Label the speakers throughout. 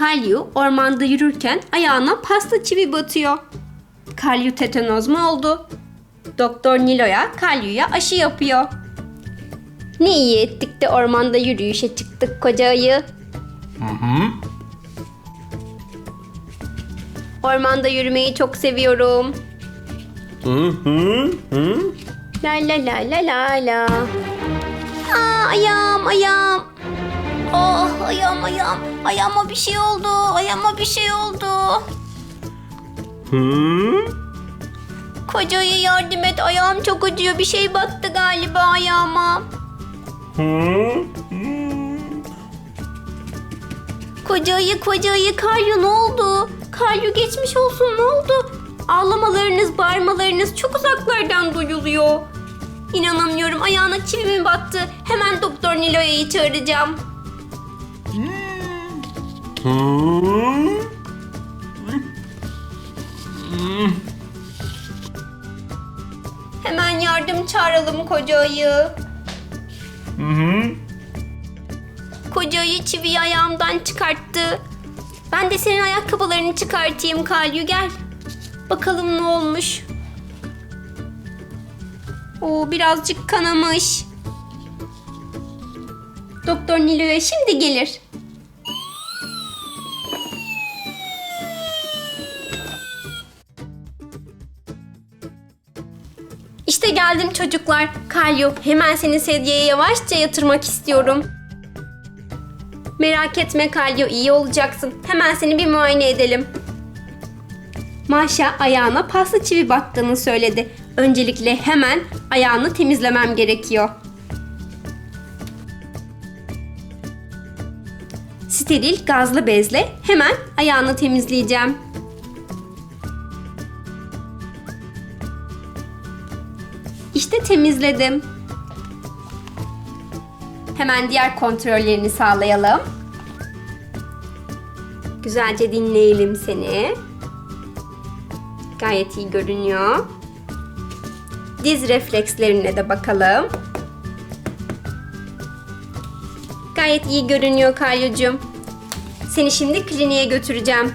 Speaker 1: Kalyu ormanda yürürken ayağına pasta çivi batıyor. Kalyu tetanoz mu oldu? Doktor Nilo'ya Kalyu'ya aşı yapıyor. Ne iyi ettik de ormanda yürüyüşe çıktık koca ayı.
Speaker 2: Hı hı.
Speaker 1: Ormanda yürümeyi çok seviyorum.
Speaker 2: Hı hı. Hı.
Speaker 1: La la la la la la. Aa, ayağım ayağım. Ayağım ayağım. Ayağıma bir şey oldu. Ayağıma bir şey oldu.
Speaker 2: Hı.
Speaker 1: Kocaya yardım et. Ayağım çok acıyor. Bir şey battı galiba ayağıma.
Speaker 2: Hı.
Speaker 1: Kocayı kocayı Kalyu ne oldu? Kalyu geçmiş olsun ne oldu? Ağlamalarınız, bağırmalarınız çok uzaklardan duyuluyor. İnanamıyorum ayağına çivi mi battı? Hemen Doktor Nilo'yu çağıracağım. Hemen yardım çağıralım kocayı.
Speaker 2: Hı hı.
Speaker 1: Kocayı çiviyi ayağımdan çıkarttı. Ben de senin ayakkabılarını çıkartayım Kalyu gel. Bakalım ne olmuş. Oo birazcık kanamış. Doktor Nilo'ya şimdi gelir. İşte geldim çocuklar. Kalyu hemen seni sedyeye yavaşça yatırmak istiyorum. Merak etme Kalyo iyi olacaksın. Hemen seni bir muayene edelim. Maşa ayağına pasta çivi battığını söyledi. Öncelikle hemen ayağını temizlemem gerekiyor. Steril gazlı bezle hemen ayağını temizleyeceğim. İşte temizledim. Hemen diğer kontrollerini sağlayalım. Güzelce dinleyelim seni. Gayet iyi görünüyor. Diz reflekslerine de bakalım. Gayet iyi görünüyor Kalyucuğum. Seni şimdi kliniğe götüreceğim.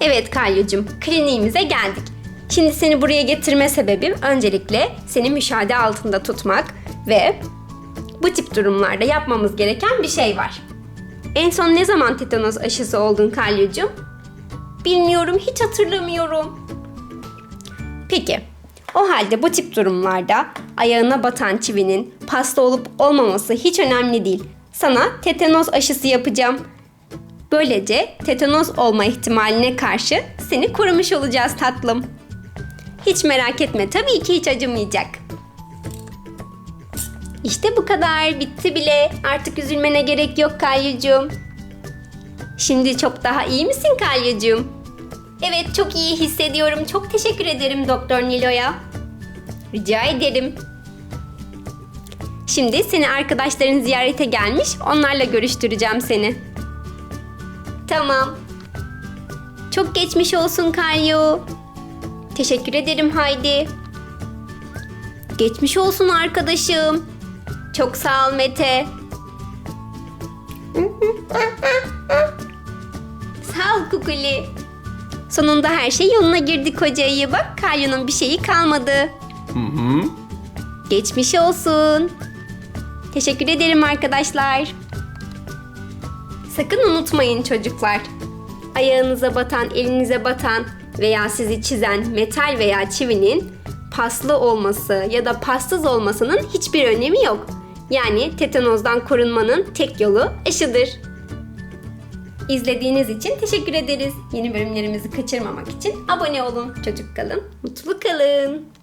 Speaker 1: Evet Kalyucuğum, kliniğimize geldik. Şimdi seni buraya getirme sebebim öncelikle seni müşahede altında tutmak ve bu tip durumlarda yapmamız gereken bir şey var. En son ne zaman tetanos aşısı oldun Kalyucuğum? Bilmiyorum, hiç hatırlamıyorum. Peki, o halde bu tip durumlarda ayağına batan çivinin pasta olup olmaması hiç önemli değil. Sana tetanos aşısı yapacağım. Böylece tetanos olma ihtimaline karşı seni korumuş olacağız tatlım. Hiç merak etme tabii ki hiç acımayacak. İşte bu kadar bitti bile. Artık üzülmene gerek yok Kalyucuğum. Şimdi çok daha iyi misin Kalyucuğum? Evet çok iyi hissediyorum. Çok teşekkür ederim Doktor Nilo'ya. Rica ederim. Şimdi seni arkadaşların ziyarete gelmiş. Onlarla görüştüreceğim seni. Tamam. Çok geçmiş olsun Kalyo. Teşekkür ederim Haydi. Geçmiş olsun arkadaşım. Çok sağ ol Mete. sağ ol Kukuli. Sonunda her şey yoluna girdi koca ayı. Bak Kalyo'nun bir şeyi kalmadı.
Speaker 2: Hı hı.
Speaker 1: Geçmiş olsun. Teşekkür ederim arkadaşlar. Sakın unutmayın çocuklar. Ayağınıza batan, elinize batan veya sizi çizen metal veya çivinin paslı olması ya da passız olmasının hiçbir önemi yok. Yani tetanozdan korunmanın tek yolu aşıdır. İzlediğiniz için teşekkür ederiz. Yeni bölümlerimizi kaçırmamak için abone olun. Çocuk kalın, mutlu kalın.